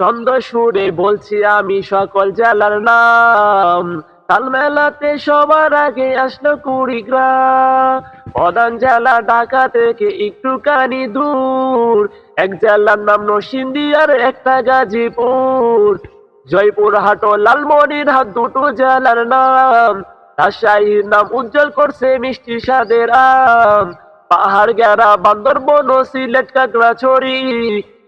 চন্দ্র সুরে বলছি আমি সকল জেলার নাম। তাল মেলাতে সবার আগে আসলো কুড়িগ্রাম। প্রধান জেলা ঢাকা থেকে একটুখানি দূর। এক জেলার নাম নরসিংদী আর একটা গাজীপুর। জয়পুর হাট ও লালমনিরহাট দুটো জেলার নাম। রাজশাহীর নাম উজ্জ্বল করছে মিষ্টি স্বাদের আম। পাহাড় গেরা বান্দরবন ও সিলেট কাকড়াছড়ি।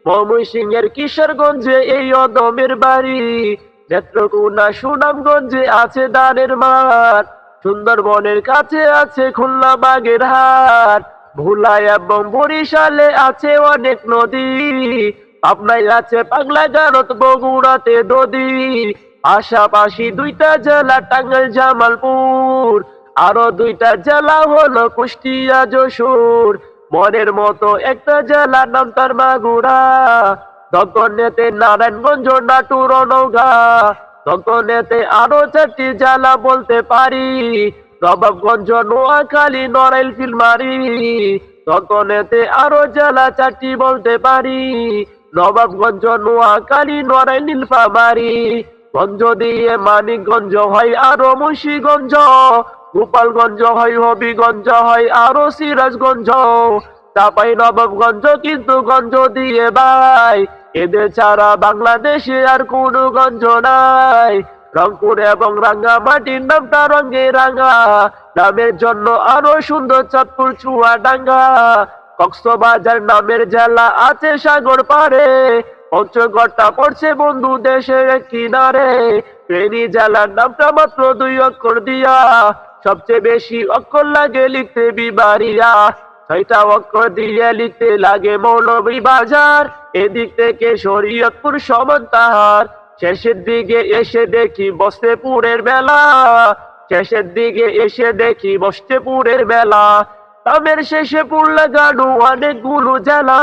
ময়মনসিংহের কিশোরগঞ্জে এই অদমের বাড়ি। নেত্রকোনা সুনামগঞ্জে আছে দানের মাঠ। সুন্দরবনের কাছে আছে খুলনা বাগের হাট। ভুলাই এবং বরিশালে আছে অনেক নদী। আপনাই আছে পাগলা গারত বগুড়াতে নদী। পাশাপাশি দুইটা জেলা টাঙ্গাইল, জামালপুর। আরও দুইটা জেলা হলো কুষ্টিয়া, যশোর। মনের মতো একটা জেলার নাম তার মাগুরা। দক্ষিণেতে নারায়ণগঞ্জ, নাটুর নৌগা দক্ষিণেতে আরও চারটি জেলা বলতে পারি। নবাবগঞ্জ, নোয়াখালী, নড়াইল ফিলমারি দক্ষিণেতে আরও জেলা চারটি বলতে পারি। নবাবগঞ্জ, নোয়াখালী, নড়াইল, নীলফামারি। গঞ্জ দিয়ে মানিকগঞ্জ হয় আরও মুন্সিগঞ্জ। গোপালগঞ্জ হয়, হবিগঞ্জ হয় আরও সিরাজগঞ্জ চাপাই, নবাবগঞ্জ কিন্তু গঞ্জ দিয়ে ভাই এদের ছাড়া বাংলাদেশে আর কোনো গঞ্জ নাই। রংপুর এবং রাঙ্গামাটির নামটা রঙে রাঙা নামের জন্য আরও সুন্দর চাঁদপুর চুয়া ডাঙ্গা কক্সবাজার নামের জেলা আছে সাগর পারে পঞ্চগড়টা পড়ছে বন্ধু দেশের কিনারে। ফেনী জেলার নামটা মাত্র দুই অক্ষর দিয়া। সবচেয়ে বেশি অক্ষর লাগে লিখতে বিবারিয়া ছয়টা অক্ষর দিয়ে লিখতে লাগে মৌলভী বাজার। এদিক থেকে শরীয়তপুর সমান্তাহার শেষের দিকে এসে দেখি বস্তেপুরের মেলা। শেষের দিকে এসে দেখি বস্তেপুরের মেলা। তামের শেষে পুরলা গানু অনেকগুলো জেলা।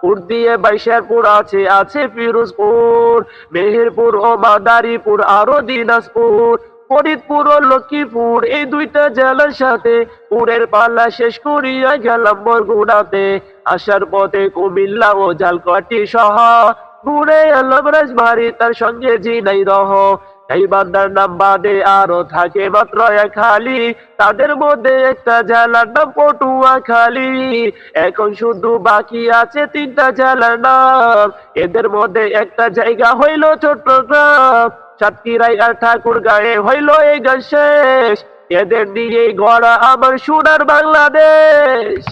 পুর দিয়ে বাইশেরপুর আছে আছে ফিরোজপুর। মেহেরপুর ও মাদারীপুর আরও দিনাজপুর। ফরিদপুর ও লক্ষ্মীপুর, এই দুইটা জেলার সাথে পুরের পাল্লা শেষ করিয়া গেলাম বরগুড়াতে আসার পথে কুমিল্লা ও জালকাটি সহ ঘুরে এলাম রাজবাড়ি, তার সঙ্গে জিনাই রহ। এই বান্দার নাম বাদে আরও থাকে মাত্র খালি তাদের মধ্যে একটা জেলার নাম পটুয়া খালি। এখন শুধু বাকি আছে তিনটা জেলার নাম। এদের মধ্যে একটা জায়গা হইল চট্টগ্রাম। সাতক্ষীরাই আর ঠাকুর গায়ে হইল এই গান শেষ। এদের দিয়ে গড়া আমার সোনার বাংলাদেশ।